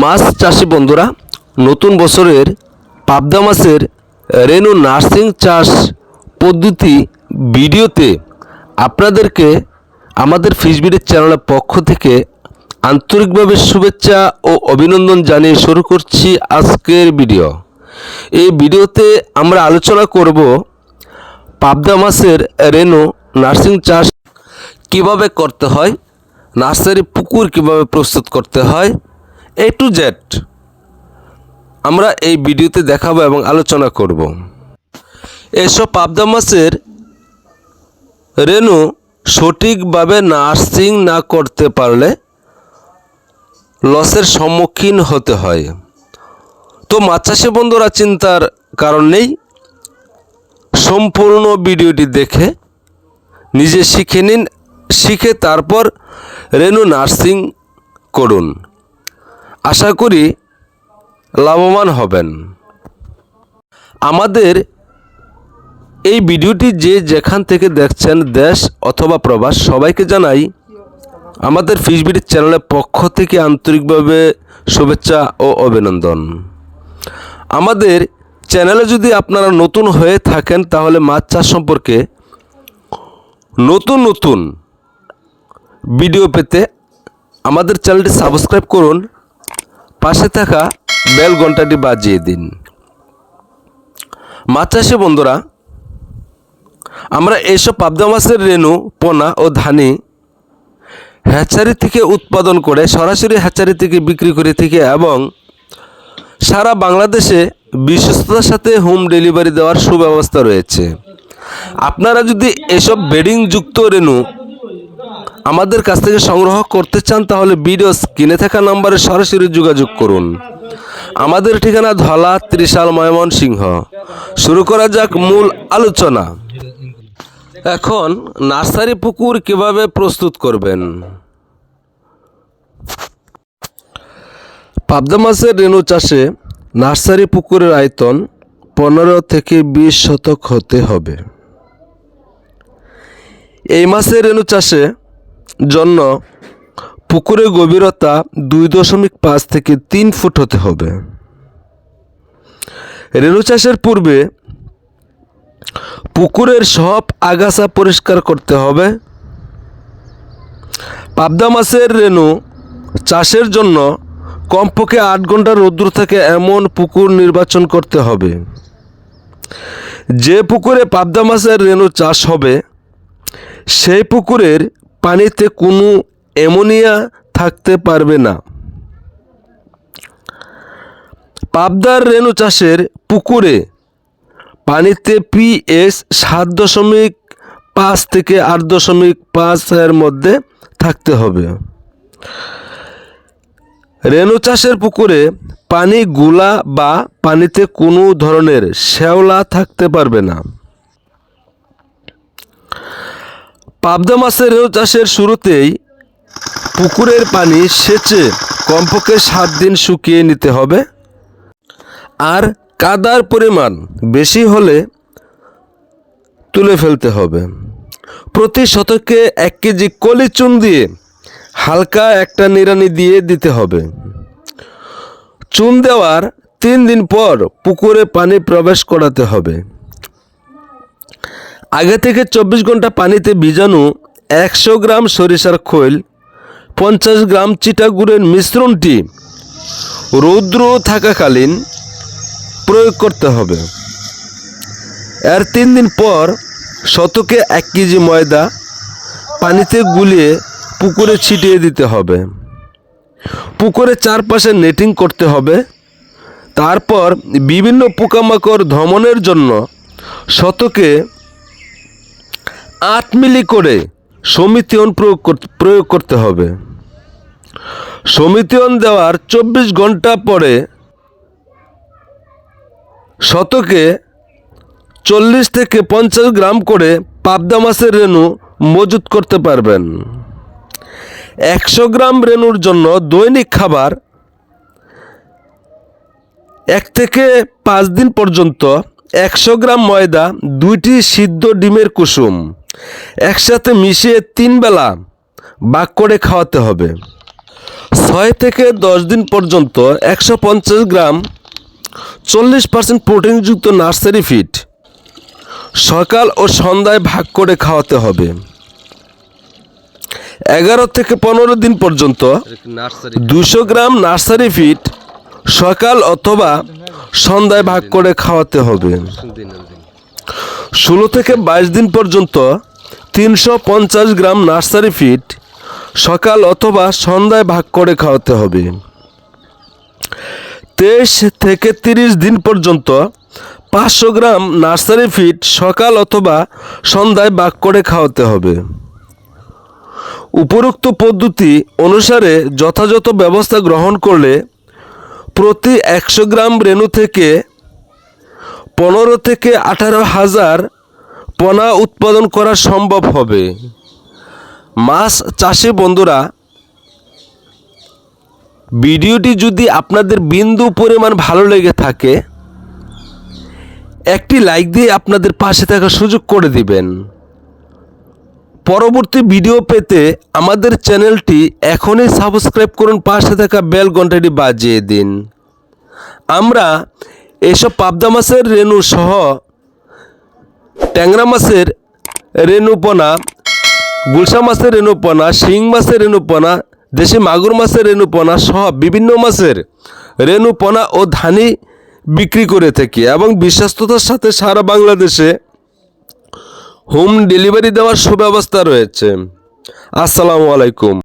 মাছ চাষি বন্ধুরা, নতুন বছরের পাবদা মাছের রেনু নার্সিং চাষ পদ্ধতি ভিডিওতে আপনাদেরকে আমাদের ফিশবিডের চ্যানেলের পক্ষ থেকে আন্তরিকভাবে শুভেচ্ছা ও অভিনন্দন জানিয়ে শুরু করছি আজকের ভিডিও। এই ভিডিওতে আমরা আলোচনা করব পাবদা মাছের রেনু নার্সিং চাষ কীভাবে করতে হয়, নার্সারি পুকুর কীভাবে প্রস্তুত করতে হয় এ টু জেড আমরা এই ভিডিওতে দেখাবো এবং আলোচনা করব। এসব পাবদা মাছের রেনু সঠিকভাবে নার্সিং না করতে পারলে লসের সম্মুখীন হতে হয়। তো মাছ চাষি বন্ধুরা, চিন্তার কারণ নেই। সম্পূর্ণ ভিডিওটি দেখে নিজে শিখে নিন, শিখে তারপর রেনু নার্সিং করুন। আশা করি লাভবান হবেন। আমাদের এই ভিডিওটি যে যেখান থেকে দেখছেন দেশ অথবা প্রবাস, সবাইকে জানাই আমাদের ফিশবিডির চ্যানেলের পক্ষ থেকে আন্তরিকভাবে শুভেচ্ছা ও অভিনন্দন। আমাদের চ্যানেলে যদি আপনারা নতুন হয়ে থাকেন, তাহলে মাছ চাষ সম্পর্কে নতুন নতুন ভিডিও পেতে আমাদের চ্যানেলটি সাবস্ক্রাইব করুন। পাশে থাকা বেল ঘন্টাটি বাজিয়ে দিন। মাছ চাষি বন্ধুরা, আমরা এইসব পাবদা মাছের রেণু, পোনা ও ধানি হ্যাচারি থেকে উৎপাদন করে সরাসরি হ্যাচারি থেকে বিক্রি করে থেকে এবং সারা বাংলাদেশে বিশ্বস্ততার সাথে হোম ডেলিভারি দেওয়ার সুব্যবস্থা রয়েছে। আপনারা যদি এসব বেডিংযুক্ত রেণু আমাদের কাছ থেকে সংগ্রহ করতে চান, তাহলে ভিডিও স্ক্রিনে থাকা নম্বরে সরাসরি যোগাযোগ করুন। আমাদের ঠিকানা ধলা, ত্রিশাল, ময়মনসিংহ। শুরু করা যাক মূল আলোচনা। এখন নার্সারি পুকুর কীভাবে প্রস্তুত করবেন? পাবদা মাছের রেণু চাষে নার্সারি পুকুরের আয়তন পনেরো থেকে বিশ শতক হতে হবে। এই মাছের রেণু চাষে জন্য পুকুরের গভীরতা দুই দশমিক পাঁচ থেকে তিন ফুট হতে হবে। রেণু চাষের পূর্বে পুকুরের সব আগাছা পরিষ্কার করতে হবে। পাবদা মাছের রেণু চাষের জন্য কমপক্ষে আট ঘণ্টা রৌদ্র থেকে এমন পুকুর নির্বাচন করতে হবে। যে পুকুরে পাবদা মাছের রেণু চাষ হবে, সেই পুকুরের পানিতে কোনো অ্যামোনিয়া থাকতে পারবে না। পাবদার রেণু চাষের পুকুরে পানিতে পিএস সাত দশমিক পাঁচ থেকে আট দশমিক পাঁচের মধ্যে থাকতে হবে। রেণু চাষের পুকুরে পানি গুলা বা পানিতে কোনো ধরনের শ্যাওলা থাকতে পারবে না। পাবদা মাছের রেণু চাষের শুরুতেই পুকুরের পানি সেচে কমপক্ষে সাত দিন শুকিয়ে নিতে হবে। আর কাদার পরিমাণ বেশি হলে তুলে ফেলতে হবে। প্রতি শতকে এক কেজি কলি চুন দিয়ে হালকা একটা নিড়ানি দিয়ে দিতে হবে। চুন দেওয়ার তিন দিন পর পুকুরে পানি প্রবেশ করাতে হবে। আগে থেকে চব্বিশ ঘণ্টা পানিতে ভিজানো একশো গ্রাম সরিষার খৈল, পঞ্চাশ গ্রাম চিটাগুড়ের মিশ্রণটি রৌদ্র থাকাকালীন প্রয়োগ করতে হবে। এর তিন দিন পর শতকে এক কেজি ময়দা পানিতে গুলিয়ে পুকুরে ছিটিয়ে দিতে হবে। পুকুরে চারপাশে নেটিং করতে হবে। তারপর বিভিন্ন পোকামাকড় ধমনের জন্য শতকে আট মিলি করে সমিতিয়ন প্রয়োগ প্রয়োগ করতে হবে। সমিতিয়ন দেওয়ার চব্বিশ ঘণ্টা পরে শতকে চল্লিশ থেকে পঞ্চাশ গ্রাম করে পাবদা মাছের রেণু মজুত করতে পারবেন। একশো গ্রাম রেণুর জন্য দৈনিক খাবার এক থেকে পাঁচ দিন পর্যন্ত একশো গ্রাম ময়দা, দুইটি সিদ্ধ ডিমের কুসুম। একসাথে মিশিয়ে তিন বেলা বাক করে খাওয়াতে হবে। ছয় থেকে দশ দিন পর্যন্ত একশো পঞ্চাশ গ্রাম চল্লিশ পার্সেন্ট প্রোটিনযুক্ত নার্সারি ফিড সকাল ও সন্ধ্যায় ভাগ করে খাওয়াতে হবে। এগারো থেকে পনেরো দিন পর্যন্ত দুশো গ্রাম নার্সারি ফিড সকাল অথবা সন্ধ্যায় ভাগ করে খাওয়াতে হবে। ষোলো থেকে বাইশ দিন পর্যন্ত তিনশো পঞ্চাশ গ্রাম নার্সারি ফিড সকাল অথবা সন্ধ্যায় ভাগ করে খাওয়াতে হবে। তেইশ থেকে তিরিশ দিন পর্যন্ত পাঁচশো গ্রাম নার্সারি ফিড সকাল অথবা সন্ধ্যায় ভাগ করে খাওয়াতে হবে। উপরোক্ত পদ্ধতি অনুসারে যথাযথ ব্যবস্থা গ্রহণ করলে প্রতি একশো গ্রাম রেণু থেকে পনেরো থেকে আঠারো হাজার পোনা উৎপাদন করা সম্ভব হবে। মাছ চাষি বন্ধুরা, ভিডিওটি যদি আপনাদের বিন্দু পরিমাণ ভালো লেগে থাকে, একটি লাইক দিয়ে আপনাদের পাশে থাকার সুযোগ করে দিবেন। পরবর্তী ভিডিও পেতে আমাদের চ্যানেলটি এখনই সাবস্ক্রাইব করুন, পাশে থাকা বেল ঘন্টাটি বাজিয়ে দিন। আমরা এসব পাবদা মাছের রেণু সহ ট্যাংরা মাছের রেণুপনা, গুলশা মাছের রেণুপনা, শিং মাছের রেণুপনা, দেশি মাগুর মাছের রেণুপনা সহ বিভিন্ন মাছের রেণুপনা ও ধানি বিক্রি করে থাকি এবং বিশ্বস্ততার সাথে সারা বাংলাদেশে হোম ডেলিভারি দেওয়ার সুব্যবস্থা রয়েছে। আসসালামু আলাইকুম।